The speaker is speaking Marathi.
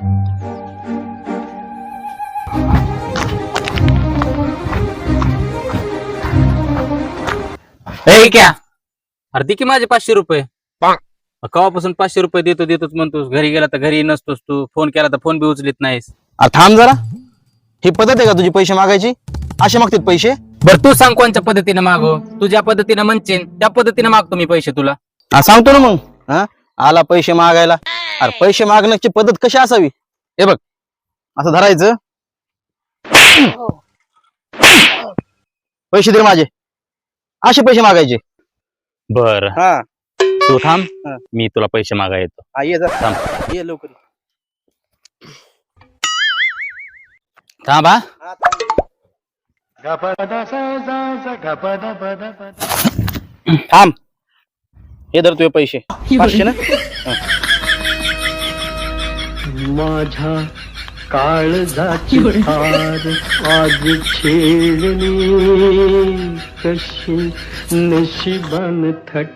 हे क्या? अरे दे की माझे पाचशे रुपये. कवापासून पाचशे रुपये देतो देतोच म्हणतोस घरी गेला तर घरी नसतोस तू फोन केला तर फोन बी उचलीत नाहीस. अरे थांब जरा. ही पद्धत आहे का तुझी पैसे मागायची? असे मागतात पैसे? बर तू सांग कोणत्या पद्धतीने मागो? तू ज्या पद्धतीने म्हणशील त्या पद्धतीने मागतो मी पैसे तुला. हा सांगतो ना मग. हा? आला पैसे मागायला. अरे पैसे मागण्याची पद्धत कशी असावी? हे बघ. असं धरायचं. पैसे दे माझे. असे पैसे मागायचे. बर. हा. तू थांब. हा. मी तुला पैसे मागा येतो. हा, ये जा. थांब. ये लवकर थांब हा. थांब. हे धर तुझे पैसे. पाचशे ना? माझ्या काळजाची हार आज छेडली. कशी नशिबान थट